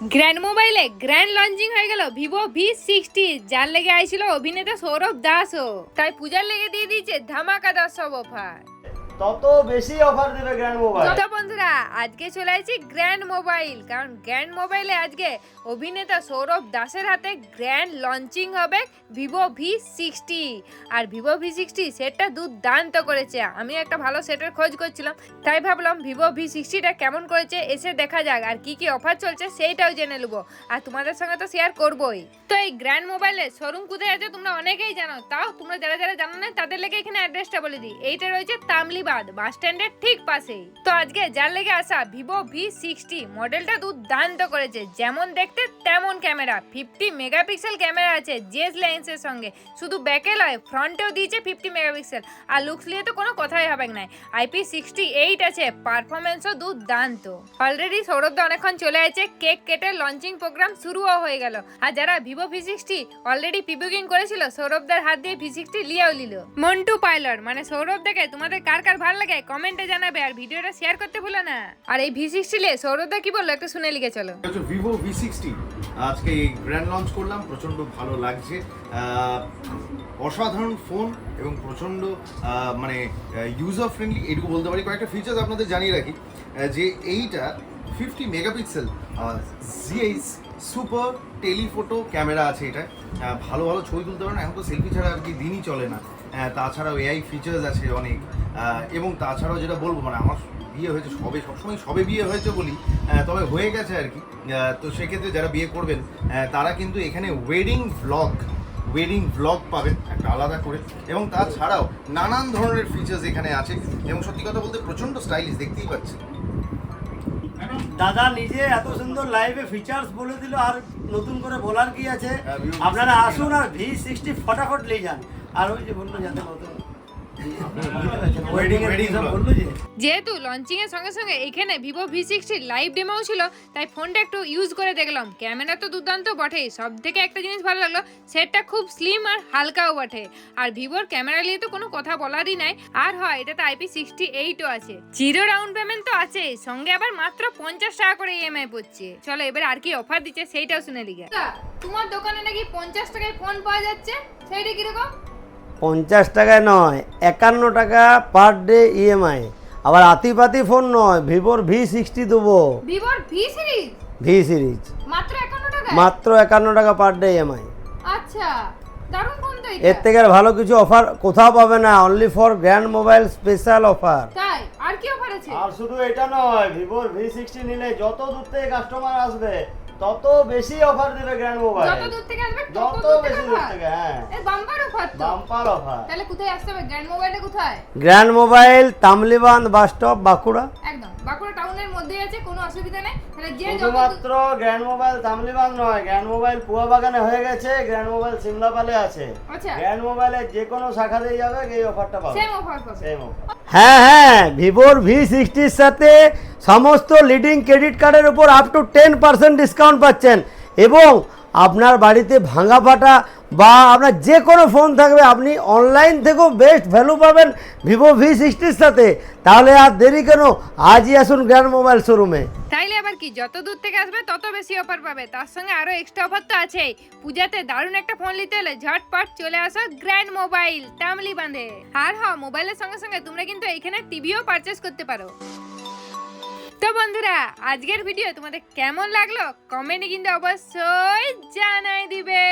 Grand মোবাইলে grand launching হয়ে গেল ভিভো ভি সিক্সটি যার লেগে আইছিল অভিনেতা সৌরভ দাসও। তাই পূজার লেগে দিয়ে দিয়েছে ধামাকাদার সব অফার। তত বেশি অফার দেবে গ্র্যান্ড মোবাইল তো বন্ধুরা, আজকে চলে আসছি গ্র্যান্ড মোবাইল কারণ গ্র্যান্ড মোবাইলে আজকে অভিনেতা সৌরভ দাসের হাতে গ্র্যান্ড লঞ্চিং হবে ভিভো ভি সিক্সটি আর ভিভো ভি সিক্সটি সেটটা দুর্দান্ত করেছে। আমি একটা ভালো সেটের খোঁজ করছিলাম, তাই ভাবলাম ভিভো ভি সিক্সটিটা কেমন করেছে এসে দেখা যাক, আর কি কি অফার চলছে সেইটাও জেনে নেব। আর তোমাদের সঙ্গে তো শেয়ার করবোই। তো এই গ্র্যান্ড মোবাইলের শোরুম কোথায় আছে তোমরা অনেকেই জানো, তাও তোমরা যারা যারা জানো না, তাদের লেগে এখানে অ্যাড্রেসটা বলে দিই। এইটা রয়েছে তামলিবাদ বাস স্ট্যান্ডের ঠিক পাশেই। তো আজকে যার লেগে আসা ভিভো ভি সিক্সটি মডেলটা দুর্দান্ত করেছে। যেমন দেখতে তেমন ক্যামেরা। ফিফটি মেগাপিক্সেল ক্যামেরা আছে জেস লেন্সের সঙ্গে। শুধু ব্যাকে নয় ফ্রন্টেও দিয়েছে ফিফটি মেগাপিক্সেল আর লুকস নিয়ে তো কোনো কথাই হবে না। আইপি সিক্সটি এইট আছে পারফরমেন্সও দুর্দান্ত। অলরেডি সৌরভদা অনেকক্ষণ চলে আছে কেক কেটে লঞ্চিং প্রোগ্রাম শুরুও হয়ে গেল। আর যারা Vivo V sixty already pre booking করেছিল সৌরভদার হাত দিয়ে ভি সিক্সটি লিয়াও নিল। মন্টু পাইলট মানে সৌরভ দেখে তোমাদের কার কার ভালো লাগে কমেন্টে জানাবে আর ভিডিওটা শেয়ার করতে ভুলো না। আর এই ভি সিক্সটি লে সৌরভদা কি বলল? একটু শুনে লিখে চলো। ভিভো ভি সিক্সটি আজকে ব্র্যান্ড লঞ্চ করলাম, প্রচণ্ড ভালো লাগছে। অসাধারণ ফোন এবং প্রচণ্ড মানে ইউজার ফ্রেন্ডলি এটুকু বলতে পারি। কয়েকটা ফিচার্স আপনাদের জানিয়ে রাখি। যে এইটা fifty megapixel GH super telephoto camera আছে এটা ভালো ভালো ছবি তুলতে পারেন এখন তো সেলফি ছাড়া আর কি দিনই চলে না। তাছাড়াও এআই ফিচার্স আছে অনেক। এবং তাছাড়াও যেটা বলব মানে আমার বিয়ে হয়েছে সবে, সবসময় সবে বিয়ে হয়েছে বলি তবে হয়ে গেছে আর কি। তো সেক্ষেত্রে যারা বিয়ে করবেন তারা কিন্তু এখানে ওয়েডিং ব্লগ ওয়েডিং ভ্লগ পাবেন, একটা আলাদা করে। এবং তাছাড়াও নানান ধরনের ফিচার্স এখানে আছে। এবং সত্যি কথা বলতে প্রচণ্ড স্টাইলিশ দেখতেই পাচ্ছেন। দাদা নিজে এত সুন্দর লাইভে ফিচার্স বলে দিল আর নতুন করে বলার কি আছে? হ্যাঁ, আপনারা আসুন আর ভি সিক্সটি ফটাফট নিয়ে যান। আর ওই যে বলল যাতে নতুন যেহেতু লঞ্চিং এর সঙ্গে সঙ্গে এখানে ভিভো ভি সিক্সটির লাইভ ডেমোও ছিল তাই ফোনটা একটু ইউজ করে দেখলাম। ক্যামেরা তো দুর্দান্ত বটেই সব থেকে একটা জিনিস ভালো লাগল সেটটা খুব স্লিম আর হালকাও বটে। আর ভিভোর ক্যামেরা নিয়ে তো কোনো কথা বলারই নাই। আর হয় এটাতে আইপি সিক্সটি এইটও আছে। জিরো ডাউন পেমেন্ট তো আছে সঙ্গে আবার মাত্র পঞ্চাশ টাকা করে ইএমআই পড়ছে। চলো এবার আর কি অফার দিচ্ছে সেইটাও শুনে লিগে তোমার দোকানে নাকি পঞ্চাশ টাকায় ফোন পাওয়া যাচ্ছে? সেইটা কীরকম? পঞ্চাশ টাকায় নয় একান্ন টাকা পার ডে ইএমআই আবার আতিপাতি ফোন নয় ভিভোর ভি সিক্সটি দেবো। ভিভোর ভি সিরিজ ভি সিরিজ মাত্র একান্ন টাকা মাত্র একান্ন টাকা পার ডে ইএমআই আচ্ছা দারুণ ফোন তো এর থেকে আর ভালো কিছু অফার কোথাও পাবে না only for grand mobile special offer তাই আর কি অফার আছে? আর শুধু এটা নয় ভিভোর ভি সিক্সটি নিলে যত দূর থেকে কাস্টমার আসবে তত বেশি অফার দেবে গ্র্যান্ড মোবাইল যত দূর থেকে আসবে যত তত বেশি দূর থেকে হ্যাঁ। বাম্পার অফার তো বাম্পার অফার তাহলে কোথায় আসতে হবে? গ্র্যান্ড মোবাইলটা কোথায়? গ্র্যান্ড মোবাইল তামলিবান বাস স্টপ বাঁকুড়া। একদম। বাঁকুড়া টাউনের মধ্যেই আছে কোনো অসুবিধা নেই। তাহলে যে শুধুমাত্র গ্র্যান্ড মোবাইল তামলিবান নয় গ্র্যান্ড মোবাইল পুয়া বাগানে হয়ে গেছে গ্র্যান্ড মোবাইল সিমলাপালে আছে। আচ্ছা। গ্র্যান্ড মোবাইলের যে কোনো শাখাতেই যাবে এই অফারটা পাবে। সেম অফার পাবে। সেম অফার হ্যাঁ হ্যাঁ ভিভোর ভি সিক্সটির সাথে সমস্ত লিডিং ক্রেডিট কার্ডের উপর up to ten percent discount পাচ্ছেন। এবং আপনার বাড়িতে ভাঙা ফাটা বা আপনার যে কোনো ফোন থাকবে, আপনি অনলাইন থেকেও বেস্ট ভ্যালু পাবেন ভিভো ভি সিক্সটির সাথে। তাহলে আর দেরি কেন? আজই আসুন গ্র্যান্ড মোবাইল শোরুমে তাইলে আবার কি? যত দূর থেকে আসবে, তত বেশি অফার পাবে। তার সঙ্গে আরও এক্সট্রা অফার তো আছেই। পূজাতে দারুণ একটা ফোন নিতে হলে ঝটপট চলে আসো গ্র্যান্ড মোবাইল তামলি বাঁধে। আর হ্যাঁ মোবাইলের সঙ্গে সঙ্গে তোমরা কিন্তু এখানে টিভিও পারচেস করতে পারো। তো বন্ধুরা আজকের ভিডিও তোমাদের কেমন লাগল? কমেন্টে কিন্তু অবশ্যই জানাই দিবে।